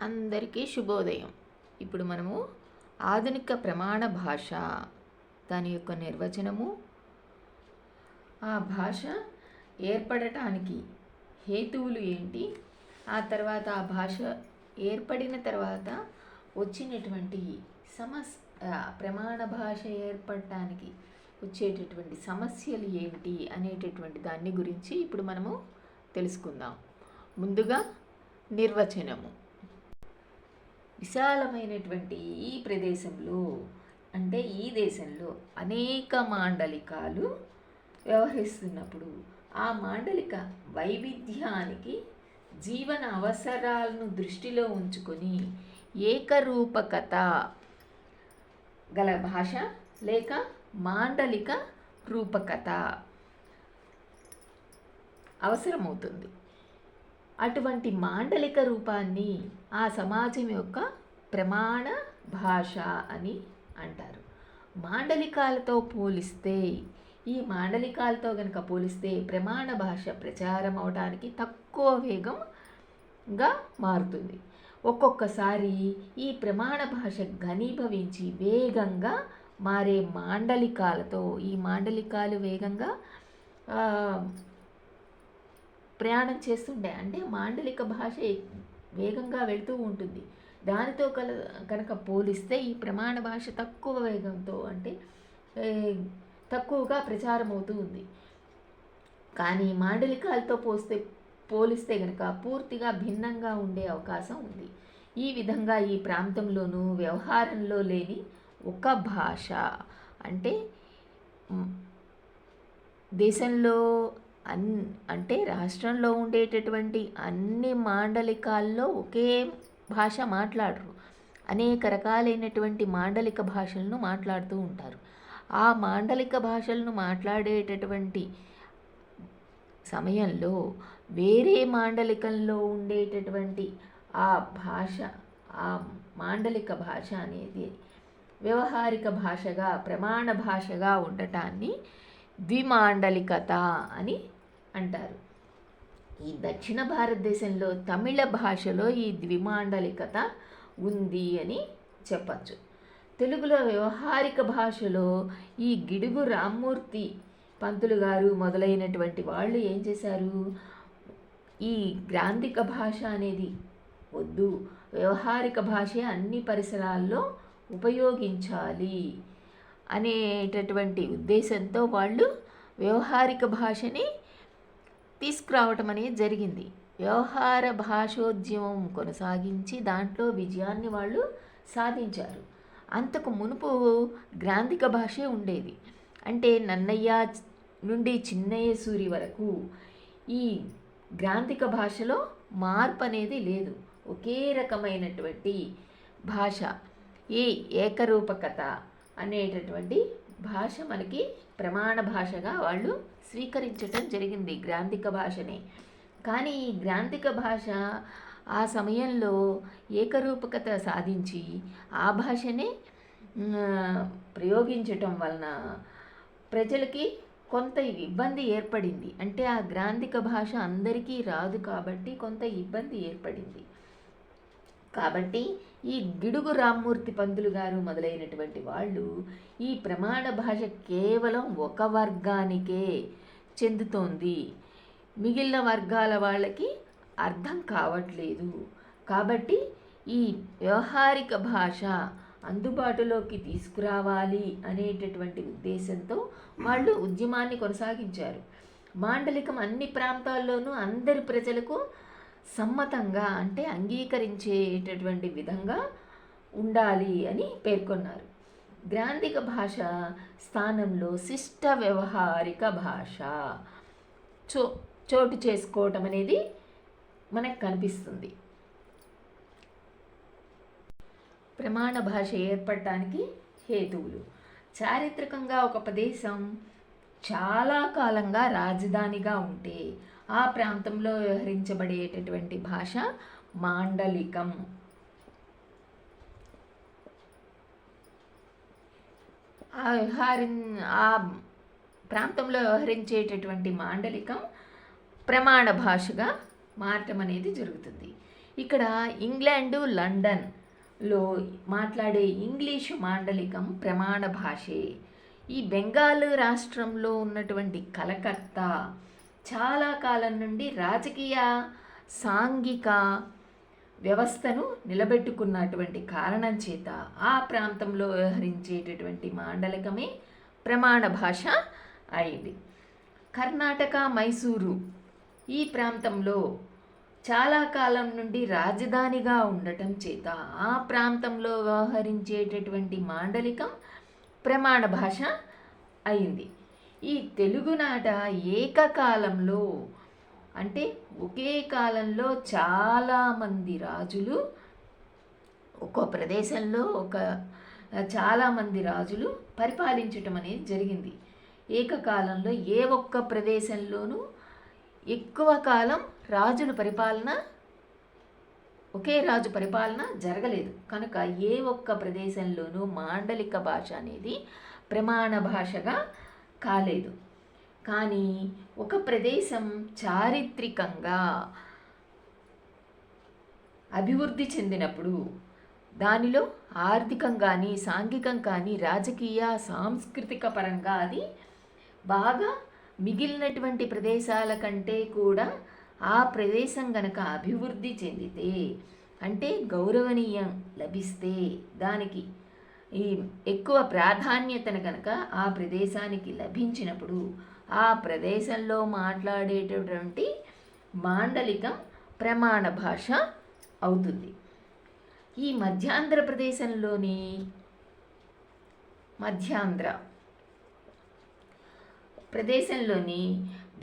అందరికీ శుభోదయం. ఇప్పుడు మనము ఆధునిక ప్రమాణ భాష దాని యొక్క నిర్వచనము. ఆ భాష ఏర్పడటానికి హేతువులు ఏంటి? ఆ తర్వాత ఆ భాష ఏర్పడిన తర్వాత వచ్చినటువంటి సమస్ ప్రమాణ భాష ఏర్పడటానికి వచ్చేటటువంటి సమస్యలు ఏంటి అనేటటువంటి దాన్ని గురించి ఇప్పుడు మనము తెలుసుకుందాం. ముందుగా నిర్వచనము. విశాలమైనటువంటి ఈ ప్రదేశంలో అంటే ఈ దేశంలో అనేక మాండలికాలు వ్యవహరిస్తున్నప్పుడు ఆ మాండలిక వైవిధ్యానికి జీవన అవసరాలను దృష్టిలో ఉంచుకొని ఏకరూపకత గల భాష లేక మాండలిక రూపకత అవసరమవుతుంది. అటువంటి మాండలిక రూపాన్ని ఆ సమాజం యొక్క ప్రమాణ భాష అని అంటారు. మాండలికాలతో పోలిస్తే ఈ మాండలికాలతో కనుక పోలిస్తే ప్రమాణ భాష ప్రచారం అవడానికి తక్కువ వేగంగా మారుతుంది. ఒక్కొక్కసారి ఈ ప్రమాణ భాష ఘనీభవించి వేగంగా మారే మాండలికాలతో ఈ మాండలికాలు వేగంగా ప్రయాణం చేస్తుండే అంటే మాండలిక భాష వేగంగా వెళుతూ ఉంటుంది. దానితో కల కనుక పోలిస్తే ఈ ప్రమాణ భాష తక్కువ వేగంతో అంటే తక్కువగా ప్రచారం అవుతూ ఉంది. కానీ మాండలికాలతో పోస్తే పోలిస్తే కనుక పూర్తిగా భిన్నంగా ఉండే అవకాశం ఉంది. ఈ విధంగా ఈ ప్రాంతంలోనూ వ్యవహారంలో లేని ఒక భాష అంటే దేశంలో అన్ అంటే రాష్ట్రంలో ఉండేటటువంటి అన్ని మాండలికాల్లో ఒకే భాష మాట్లాడరు. అనేక రకాలైనటువంటి మాండలిక భాషలను మాట్లాడుతూ ఉంటారు. ఆ మాండలిక భాషలను మాట్లాడేటటువంటి సమయంలో వేరే మాండలికంలో ఉండేటటువంటి ఆ భాష ఆ మాండలిక భాష అనేది వ్యవహారిక భాషగా ప్రమాణ భాషగా ఉండటాన్ని ద్విమాండలికత అని అంటారు. ఈ దక్షిణ భారతదేశంలో తమిళ భాషలో ఈ ద్విమాండలికత ఉంది అని చెప్పచ్చు. తెలుగులో వ్యవహారిక భాషలో ఈ గిడుగు రామ్మూర్తి పంతులు గారు మొదలైనటువంటి వాళ్ళు ఏం చేశారు? ఈ గ్రాంధిక భాష అనేది వద్దు. వ్యవహారిక భాషే అన్ని పరిసరాల్లో ఉపయోగించాలి అనేటటువంటి ఉద్దేశంతో వాళ్ళు వ్యవహారిక భాషని తీసుకురావటం అనేది జరిగింది. వ్యవహార భాషోద్యమం కొనసాగించి దాంట్లో విజయాన్ని వాళ్ళు సాధించారు. అంతకు మునుపు గ్రాంధిక భాషే ఉండేది. అంటే నన్నయ్య నుండి చిన్నయ్య సూరి వరకు ఈ గ్రాంధిక భాషలో మార్పు అనేది లేదు. ఒకే రకమైనటువంటి భాష ఈ ఏకరూపకత అనేటటువంటి భాష మనకి ప్రమాణ భాషగా వాళ్ళు స్వీకరించటం జరిగింది గ్రాంధిక భాషని. కానీ ఈ గ్రాంధిక భాష ఆ సమయంలో ఏకరూపకత సాధించి ఆ భాషనే ప్రయోగించటం వలన ప్రజలకి కొంత ఇబ్బంది ఏర్పడింది. అంటే ఆ గ్రాంధిక భాష అందరికీ రాదు కాబట్టి కొంత ఇబ్బంది ఏర్పడింది. కాబట్టి ఈ గిడుగు రామ్మూర్తి పంతులు గారు మొదలైనటువంటి వాళ్ళు ఈ ప్రమాణ భాష కేవలం ఒక వర్గానికే చెందుతోంది. మిగిలిన వర్గాల వాళ్ళకి అర్థం కావట్లేదు. కాబట్టి ఈ వ్యవహారిక భాష అందుబాటులోకి తీసుకురావాలి అనేటటువంటి ఉద్దేశంతో వాళ్ళు ఉద్యమాన్ని కొనసాగించారు. మాండలికం అన్ని ప్రాంతాల్లోనూ అందరి ప్రజలకు సమ్మతంగా అంటే అంగీకరించేటటువంటి విధంగా ఉండాలి అని పేర్కొన్నారు. గ్రాంధిక భాష స్థానంలో శిష్ట వ్యవహారిక భాష. చో చోటు చేసుకోవటం అనేది మనకు కనిపిస్తుంది. ప్రమాణ భాష ఏర్పడటానికి హేతువులు. చారిత్రకంగా ఒక ప్రదేశం చాలా కాలంగా రాజధానిగా ఉంటే ఆ ప్రాంతంలో వ్యవహరించబడేటటువంటి భాష మాండలికం. ఆ ఆ ప్రాంతంలో వ్యవహరించేటటువంటి మాండలికం ప్రమాణ భాషగా మారటం అనేది జరుగుతుంది. ఇక్కడ ఇంగ్లాండు లండన్లో మాట్లాడే ఇంగ్లీషు మాండలికం ప్రమాణ భాషే. ఈ బెంగాల్ రాష్ట్రంలో ఉన్నటువంటి కలకత్తా చాలా కాలం నుండి రాజకీయ సాంఘిక వ్యవస్థను నిలబెట్టుకున్నటువంటి కారణం చేత ఆ ప్రాంతంలో వ్యవహరించేటటువంటి మాండలికమే ప్రమాణ భాష అయింది. కర్ణాటక మైసూరు ఈ ప్రాంతంలో చాలా కాలం నుండి రాజధానిగా ఉండటం చేత ఆ ప్రాంతంలో వ్యవహరించేటటువంటి మాండలికం ప్రమాణ భాష అయింది. ఈ తెలుగునాట ఏకకాలంలో అంటే ఒకే కాలంలో చాలామంది రాజులు ఒక్కో ప్రదేశంలో ఒక చాలామంది రాజులు పరిపాలించటం అనేది జరిగింది. ఏకకాలంలో ఏ ఒక్క ప్రదేశంలోనూ ఎక్కువ కాలం రాజుల పరిపాలన ఒకే రాజు పరిపాలన జరగలేదు. కనుక ఏ ఒక్క ప్రదేశంలోనూ మాండలిక భాష అనేది ప్రమాణ భాషగా కాలేదు. కానీ ఒక ప్రదేశం చారిత్రికంగా అభివృద్ధి చెందినప్పుడు దానిలో ఆర్థికం కానీ సాంఘికం కానీ రాజకీయ సాంస్కృతిక పరంగా అది బాగా మిగిలినటువంటి ప్రదేశాల కంటే కూడా ఆ ప్రదేశం గనక అభివృద్ధి చెందితే అంటే గౌరవనీయం లభిస్తే దానికి ఈ ఎక్కువ ప్రాధాన్యతను కనుక ఆ ప్రదేశానికి లభించినప్పుడు ఆ ప్రదేశంలో మాట్లాడేటటువంటి మాండలికం ప్రమాణ భాష అవుతుంది. ఈ మధ్యాంధ్ర ప్రదేశంలోని మధ్యాంధ్ర ప్రదేశంలోని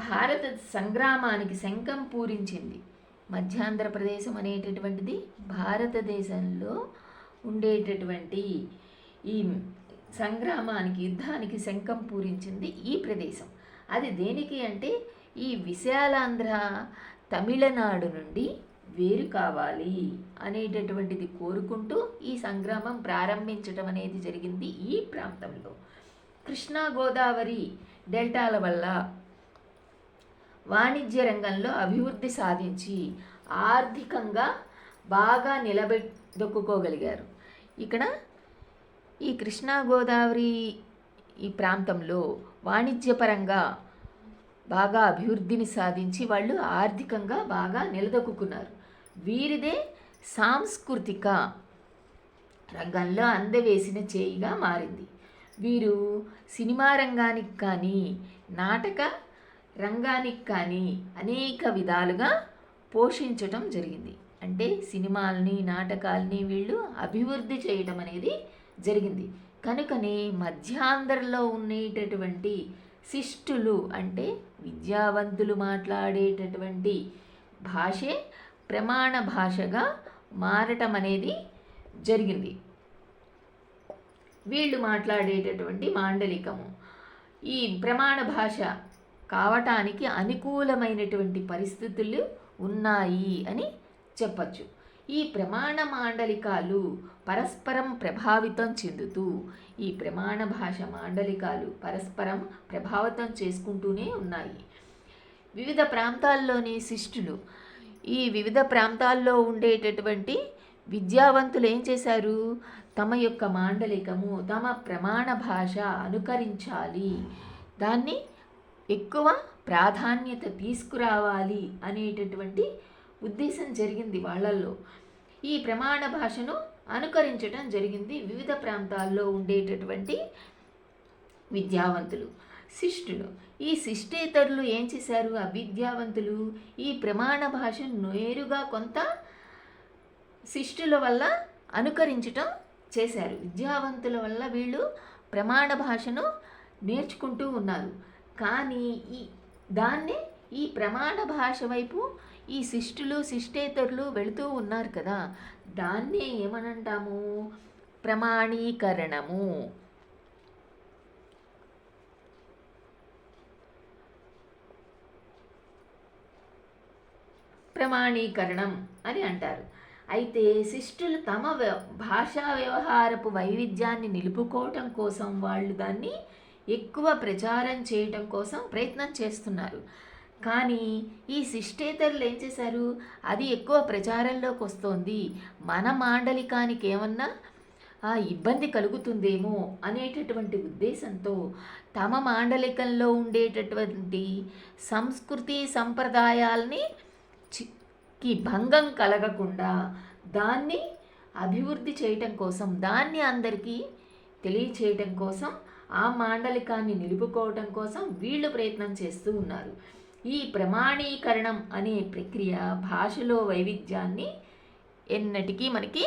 భారత సంగ్రామానికి శంఖం పూరించింది. మధ్యాంధ్ర ప్రదేశం అనేటటువంటిది భారతదేశంలో ఉండేటటువంటి ఈ సంగ్రామానికి యుద్ధానికి శంఖం పూరించింది ఈ ప్రదేశం. అది దేనికి అంటే ఈ విశాలాంధ్ర తమిళనాడు నుండి వేరు కావాలి అనేటటువంటిది కోరుకుంటూ ఈ సంగ్రామం ప్రారంభించడం అనేది జరిగింది ఈ ప్రాంతంలో. కృష్ణా గోదావరి డెల్టాల వల్ల వాణిజ్య రంగంలో అభివృద్ధి సాధించి ఆర్థికంగా బాగా నిలబెట్టుకోగలిగారు. ఇక్కడ ఈ కృష్ణా గోదావరి ఈ ప్రాంతంలో వాణిజ్యపరంగా బాగా అభివృద్ధిని సాధించి వాళ్ళు ఆర్థికంగా బాగా నిలదొక్కున్నారు వీరిదే సాంస్కృతిక రంగంలో అందవేసిన చేయిగా మారింది. వీరు సినిమా రంగానికి కానీ నాటక రంగానికి కానీ అనేక విధాలుగా పోషించటం జరిగింది. అంటే సినిమాల్ని నాటకాలని వీళ్ళు అభివృద్ధి చేయడం అనేది జరిగింది. కనుకనే మధ్యాంధ్రలో ఉండేటటువంటి శిష్టులు అంటే విద్యావంతులు మాట్లాడేటటువంటి భాషే ప్రమాణ భాషగా మారటం అనేది జరిగింది. వీళ్ళు మాట్లాడేటటువంటి మాండలికము. ఈ ప్రమాణ భాష కావటానికి అనుకూలమైనటువంటి పరిస్థితులు ఉన్నాయి అని చెప్పచ్చు. ఈ ప్రమాణ మాండలికాలు పరస్పరం ప్రభావితం చెందుతూ ఈ ప్రమాణ భాష మాండలికాలు పరస్పరం ప్రభావితం చేసుకుంటూనే ఉన్నాయి. వివిధ ప్రాంతాల్లోని శిష్టులు ఈ వివిధ ప్రాంతాల్లో ఉండేటటువంటి విద్యావంతులు ఏం చేశారు? తమ యొక్క మాండలికము తమ ప్రమాణ భాష అనుకరించాలి. దాన్ని ఎక్కువ ప్రాధాన్యత తీసుకురావాలి అనేటటువంటి ఉద్దేశం జరిగింది వాళ్ళల్లో. ఈ ప్రమాణ భాషను అనుకరించడం జరిగింది వివిధ ప్రాంతాల్లో ఉండేటటువంటి విద్యావంతులు. శిష్టులు. ఈ శిష్టేతరులు ఏం చేశారు? అవిద్యావంతులు. ఈ ప్రమాణ భాషను నేరుగా కొంత శిష్టుల వల్ల అనుకరించటం చేశారు. విద్యావంతుల వల్ల వీళ్ళు ప్రమాణ భాషను నేర్చుకుంటూ ఉన్నారు. కానీ ఈ దాన్ని ఈ ప్రమాణ భాష వైపు ఈ శిష్టులు శిష్టేతరులు వెళుతూ ఉన్నారు కదా. దాన్నే ఏమనంటాము? ప్రమాణీకరణము. ప్రమాణీకరణం అని అంటారు. అయితే శిష్టులు తమ భాషా వ్యవహారపు వైవిధ్యాన్ని నిలుపుకోవటం కోసం వాళ్ళు దాన్ని ఎక్కువ ప్రచారం చేయటం కోసం ప్రయత్నం చేస్తున్నారు. కానీ ఈ శిష్టేతరులు ఏం చేశారు? అది ఎక్కువ ప్రచారంలోకి వస్తోంది. మన మాండలికానికి ఏమన్నా ఆ ఇబ్బంది కలుగుతుందేమో అనేటటువంటి ఉద్దేశంతో తమ మాండలికంలో ఉండేటటువంటి సంస్కృతి సంప్రదాయాల్ని చి- కి భంగం కలగకుండా దాన్ని అభివృద్ధి చేయటం కోసం దాన్ని అందరికీ తెలియచేయటం కోసం ఆ మాండలికాన్ని నిలుపుకోవటం కోసం వీళ్ళు ప్రయత్నం చేస్తూ ఉన్నారు. ఈ ప్రమాణీకరణం అనే ప్రక్రియ భాషలో వైవిధ్యాన్ని ఎన్నటికీ మనకి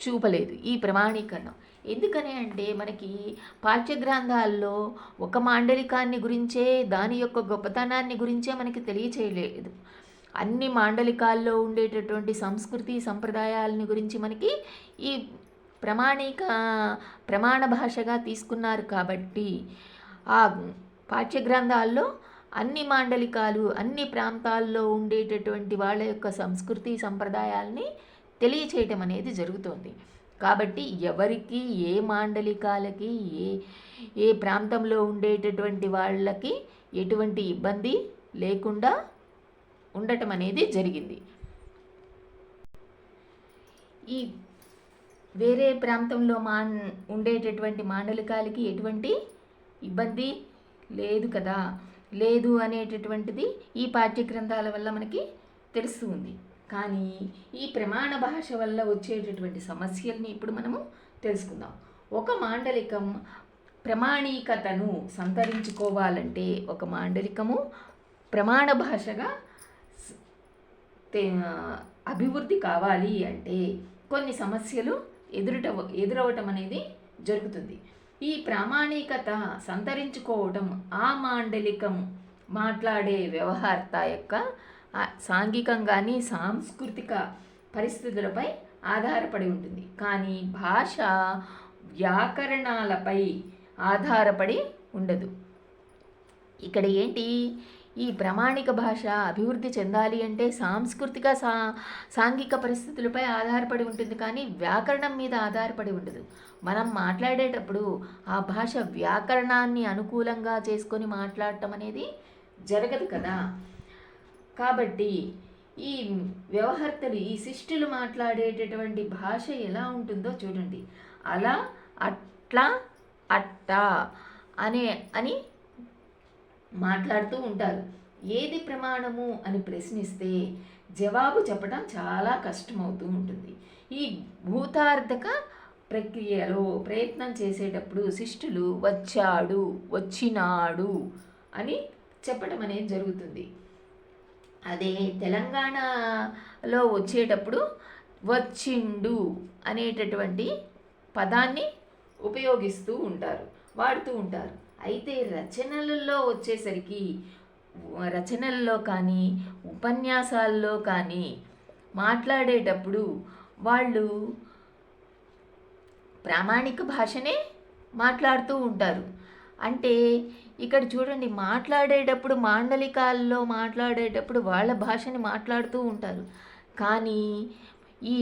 చూపలేదు ఈ ప్రమాణీకరణం. ఎందుకని అంటే మనకి పాఠ్య గ్రంథాల్లో ఒక మాండలికాన్ని గురించే దాని యొక్క గొప్పతనాన్ని గురించే మనకి తెలియచేయలేదు. అన్ని మాండలికాల్లో ఉండేటటువంటి సంస్కృతి సంప్రదాయాలని గురించి మనకి ఈ ప్రమాణిక ప్రమాణ భాషగా తీసుకున్నారు కాబట్టి ఆ పాఠ్య గ్రంథాల్లో అన్ని మాండలికాలు అన్ని ప్రాంతాల్లో ఉండేటటువంటి వాళ్ళ యొక్క సంస్కృతి సంప్రదాయాల్ని తెలియచేయటం అనేది జరుగుతోంది. కాబట్టి ఎవరికి ఏ మాండలికాలకి ఏ ఏ ప్రాంతంలో ఉండేటటువంటి వాళ్ళకి ఎటువంటి ఇబ్బంది లేకుండా ఉండటం అనేది జరిగింది. ఈ వేరే ప్రాంతంలో మా ఉండేటటువంటి మాండలికాలకి ఎటువంటి ఇబ్బంది లేదు కదా. లేదు అనేటటువంటిది ఈ పాఠ్యగ్రంథాల వల్ల మనకి తెలుస్తుంది కానీ ఈ ప్రమాణ భాష వల్ల వచ్చేటటువంటి సమస్యల్ని ఇప్పుడు మనము తెలుసుకుందాం. ఒక మాండలికం ప్రమాణీకతను సంతరించుకోవాలంటే ఒక మాండలికము ప్రమాణ భాషగా అభివృద్ధి కావాలి అంటే కొన్ని సమస్యలు ఎదురుట ఎదురవటం అనేది జరుగుతుంది. ఈ ప్రామాణికత సంతరించుకోవడం ఆ మాండలికం మాట్లాడే వ్యవహార్త యొక్క ఆ సాంఘికంగాని సాంస్కృతిక పరిస్థితులపై ఆధారపడి ఉంటుంది. కానీ భాష వ్యాకరణాలపై ఆధారపడి ఉండదు. ఇక్కడ ఏంటి? ఈ ప్రామాణిక భాష అభివృద్ధి చెందాలి అంటే సాంస్కృతిక సా సాంఘిక పరిస్థితులపై ఆధారపడి ఉంటుంది. కానీ వ్యాకరణం మీద ఆధారపడి ఉండదు. మనం మాట్లాడేటప్పుడు ఆ భాష వ్యాకరణాన్ని అనుకూలంగా చేసుకొని మాట్లాడటం అనేది జరగదు కదా. కాబట్టి ఈ వ్యవహర్తలు ఈ శిష్టులు మాట్లాడేటటువంటి భాష ఎలా ఉంటుందో చూడండి. అలా అట్లా అట్ట అనే అని మాట్లాడుతూ ఉంటారు. ఏది ప్రమాణము అని ప్రశ్నిస్తే జవాబు చెప్పడం చాలా కష్టమవుతూ ఉంటుంది. ఈ భూతార్థక ప్రక్రియలో ప్రయత్నం చేసేటప్పుడు శిష్టులు వచ్చాడు వచ్చినాడు అని చెప్పడం అనేది జరుగుతుంది. అదే తెలంగాణలో వచ్చేటప్పుడు వచ్చిండు అనేటటువంటి పదాన్ని ఉపయోగిస్తూ ఉంటారు వాడుతూ ఉంటారు. అయితే రచనలలో వచ్చేసరికి రచనల్లో కానీ ఉపన్యాసాల్లో కానీ మాట్లాడేటప్పుడు వాళ్ళు ప్రామాణిక భాషనే మాట్లాడుతూ ఉంటారు. అంటే ఇక్కడ చూడండి మాట్లాడేటప్పుడు మాండలికాల్లో మాట్లాడేటప్పుడు వాళ్ళ భాషని మాట్లాడుతూ ఉంటారు. కానీ ఈ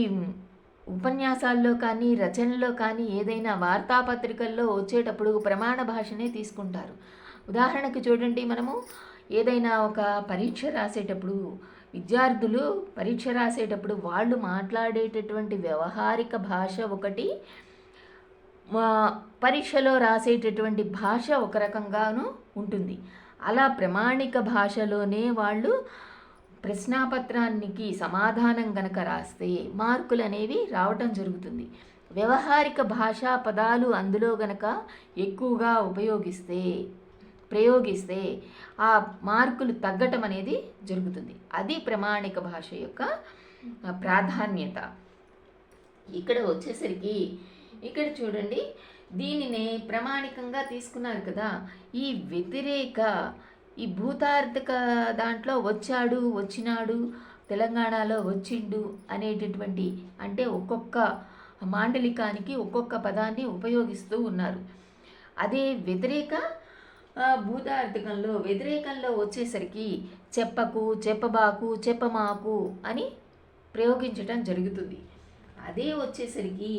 ఉపన్యాసాల్లో కానీ రచనల్లో కానీ ఏదైనా వార్తాపత్రికల్లో వచ్చేటప్పుడు ప్రమాణ భాషనే తీసుకుంటారు. ఉదాహరణకు చూడండి మనము ఏదైనా ఒక పరీక్ష రాసేటప్పుడు విద్యార్థులు పరీక్ష రాసేటప్పుడు వాళ్ళు మాట్లాడేటటువంటి వ్యవహారిక భాష ఒకటి పరీక్షలో రాసేటటువంటి భాష ఒక రకంగాను ఉంటుంది. అలా ప్రామాణిక భాషలోనే వాళ్ళు ప్రశ్నాపత్రానికి సమాధానం గనక రాస్తే మార్కులు అనేవి రావటం జరుగుతుంది. వ్యవహారిక భాషా పదాలు అందులో గనక ఎక్కువగా ఉపయోగిస్తే ప్రయోగిస్తే ఆ మార్కులు తగ్గటం అనేది జరుగుతుంది. అది ప్రామాణిక భాష యొక్క ప్రాధాన్యత. ఇక్కడ వచ్చేసరికి ఇక్కడ చూడండి దీనినే ప్రామాణికంగా తీసుకున్నారు కదా. ఈ వ్యతిరేక ఈ భూతార్థక దాంట్లో వచ్చాడు వచ్చినాడు తెలంగాణలో వచ్చిండు అనేటటువంటి అంటే ఒక్కొక్క మాండలికానికి ఒక్కొక్క పదాన్ని ఉపయోగిస్తూ ఉన్నారు. అదే వ్యతిరేక భూతార్థకంలో వ్యతిరేకంలో వచ్చేసరికి చెప్పకు చెప్పబాకు చెప్పమాకు అని ప్రయోగించటం జరుగుతుంది. అదే వచ్చేసరికి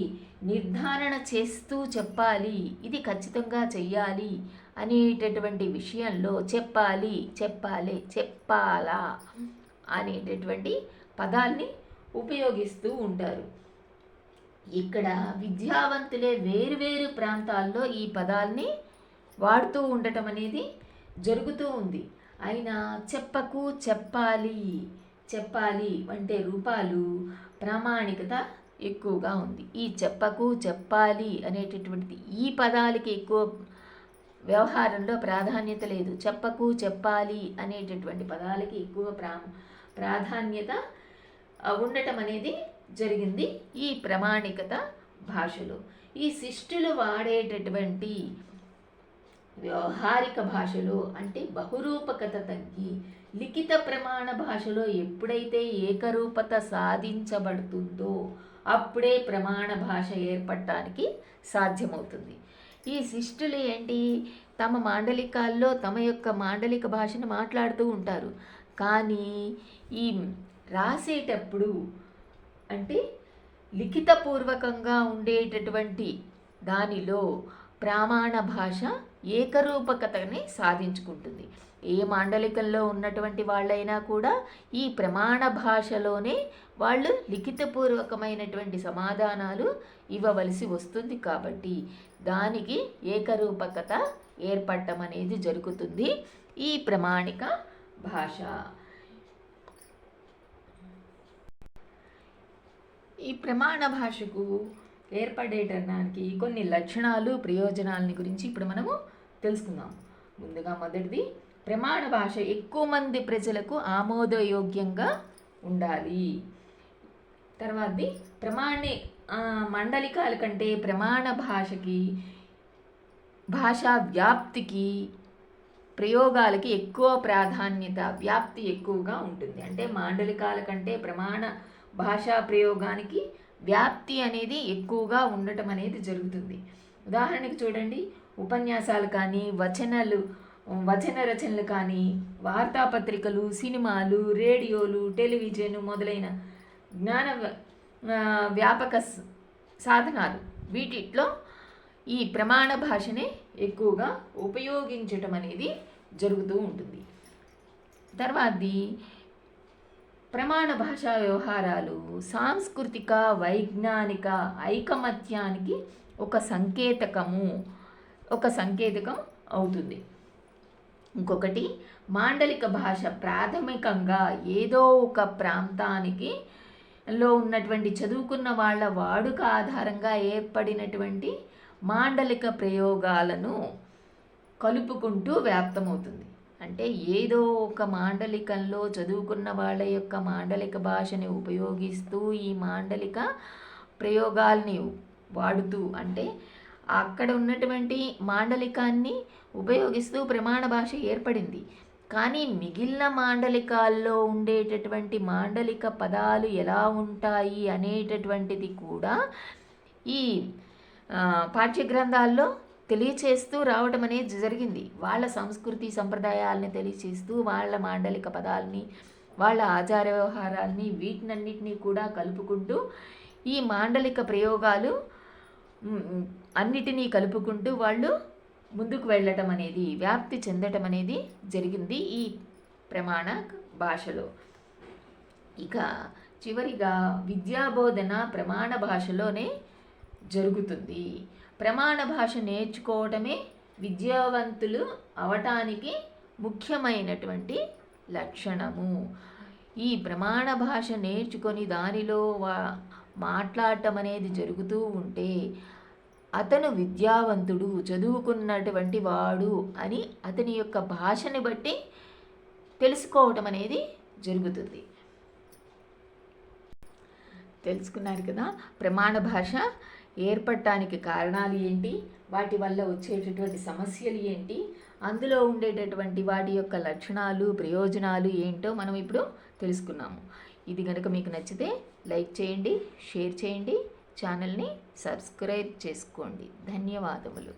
నిర్ధారణ చేస్తూ చెప్పాలి. ఇది ఖచ్చితంగా చెయ్యాలి అనేటటువంటి విషయంలో చెప్పాలి చెప్పాలి చెప్పాలా అనేటటువంటి పదాల్ని ఉపయోగిస్తూ ఉంటారు. ఇక్కడ విద్యావంతులే వేరువేరు ప్రాంతాల్లో ఈ పదాల్ని వాడుతూ ఉండటం అనేది జరుగుతూ ఉంది. అయినా చెప్పకు చెప్పాలి చెప్పాలి వంటి రూపాలు ప్రామాణికత ఎక్కువగా ఉంది. ఈ చెప్పకు చెప్పాలి అనేటటువంటిది ఈ పదాలకి ఎక్కువ వ్యవహారంలో ప్రాధాన్యత లేదు. చెప్పకు చెప్పాలి అనేటటువంటి పదాలకి ఎక్కువ ప్రా ప్రాధాన్యత ఉండటం అనేది జరిగింది ఈ ప్రామాణికత భాషలో. ఈ శిష్టులు వాడేటటువంటి వ్యవహారిక భాషలో అంటే బహురూపకత తగ్గి లిఖిత ప్రమాణ భాషలో ఎప్పుడైతే ఏకరూపత సాధించబడుతుందో అప్పుడే ప్రమాణ భాష ఏర్పడటానికి సాధ్యమవుతుంది. ఈ శిష్టులు ఏంటి? తమ మాండలికాల్లో తమ యొక్క మాండలిక భాషను మాట్లాడుతూ ఉంటారు. కానీ ఈ రాసేటప్పుడు అంటే లిఖితపూర్వకంగా ఉండేటటువంటి దానిలో ప్రామాణ భాష ఏకరూపకతని సాధించుకుంటుంది. ఏ మాండలికంలో ఉన్నటువంటి వాళ్ళైనా కూడా ఈ ప్రమాణ భాషలోనే వాళ్ళు లిఖితపూర్వకమైనటువంటి సమాధానాలు ఇవ్వవలసి వస్తుంది కాబట్టి దానికి ఏకరూపకత ఏర్పడటం అనేది జరుగుతుంది ఈ ప్రమాణిక భాష. ఈ ప్రమాణ భాషకు ఏర్పడేటడానికి కొన్ని లక్షణాలు ప్రయోజనాలని గురించి ఇప్పుడు మనము తెలుసుకుందాం. ముందుగా మొదటిది ప్రమాణ భాష ఎక్కువ మంది ప్రజలకు ఆమోదయోగ్యంగా ఉండాలి. తర్వాతది ప్రమాణి మండలికాల కంటే ప్రమాణ భాషకి భాషా వ్యాప్తికి ప్రయోగాలకి ఎక్కువ ప్రాధాన్యత వ్యాప్తి ఎక్కువగా ఉంటుంది. అంటే మాండలికాల కంటే ప్రమాణ భాషా ప్రయోగానికి వ్యాప్తి అనేది ఎక్కువగా ఉండటం అనేది జరుగుతుంది. ఉదాహరణకి చూడండి ఉపన్యాసాలు కానీ వచనాలు వచన రచనలు కానీ వార్తాపత్రికలు సినిమాలు రేడియోలు టెలివిజన్ మొదలైన జ్ఞాన వ్యాపక సాధనాలు. వీటిలో ఈ ప్రమాణ భాషనే ఎక్కువగా ఉపయోగించటం అనేది జరుగుతూ ఉంటుంది. తర్వాతది ప్రమాణ భాషా వ్యవహారాలు సాంస్కృతిక వైజ్ఞానిక ఐకమత్యానికి ఒక సంకేతకము. ఒక సంకేతకం అవుతుంది. ఇంకొకటి మాండలిక భాష ప్రాథమికంగా ఏదో ఒక ప్రాంతానికి లో ఉన్నటువంటి చదువుకున్న వాళ్ళ వాడుక ఆధారంగా ఏర్పడినటువంటి మాండలిక ప్రయోగాలను కలుపుకుంటూ వ్యాప్తమవుతుంది. అంటే ఏదో ఒక మాండలికంలో చదువుకున్న వాళ్ళ యొక్క మాండలిక భాషని ఉపయోగిస్తూ ఈ మాండలిక ప్రయోగాల్ని వాడుతూ అంటే అక్కడ ఉన్నటువంటి మాండలికాన్ని ఉపయోగిస్తూ ప్రమాణ భాష ఏర్పడింది. కానీ మిగిలిన మాండలికాల్లో ఉండేటటువంటి మాండలిక పదాలు ఎలా ఉంటాయి అనేటటువంటిది కూడా ఈ పాఠ్యగ్రంథాల్లో తెలియచేస్తూ రావడం అనేది జరిగింది. వాళ్ళ సంస్కృతి సంప్రదాయాలని తెలియచేస్తూ వాళ్ళ మాండలిక పదాలని వాళ్ళ ఆచార వ్యవహారాల్ని వీటినన్నిటినీ కూడా కలుపుకుంటూ ఈ మాండలిక ప్రయోగాలు అన్నిటినీ కలుపుకుంటూ వాళ్ళు ముందుకు వెళ్ళటం అనేది వ్యాప్తి చెందటం అనేది జరిగింది ఈ ప్రమాణ భాషలో. ఇక చివరిగా విద్యాబోధన ప్రమాణ భాషలోనే జరుగుతుంది. ప్రమాణ భాష నేర్చుకోవటమే విద్యావంతులు అవటానికి ముఖ్యమైనటువంటి లక్షణము. ఈ ప్రమాణ భాష నేర్చుకొని దానిలో వా మాట్లాడటం అనేది జరుగుతూ ఉంటే అతను విద్యావంతుడు చదువుకున్నటువంటి వాడు అని అతని యొక్క భాషని బట్టి తెలుసుకోవటం అనేది జరుగుతుంది. తెలుసుకున్నారు కదా? ప్రమాణ భాష ఏర్పడటానికి కారణాలు ఏంటి? వాటి వల్ల వచ్చేటటువంటి సమస్యలు ఏంటి? అందులో ఉండేటటువంటి వాటి యొక్క లక్షణాలు ప్రయోజనాలు ఏంటో మనం ఇప్పుడు తెలుసుకున్నాము. ఇది కనుక మీకు నచ్చితే లైక్ చేయండి షేర్ చేయండి. ఛానల్ని సబ్స్క్రైబ్ చేసుకోండి. ధన్యవాదములు.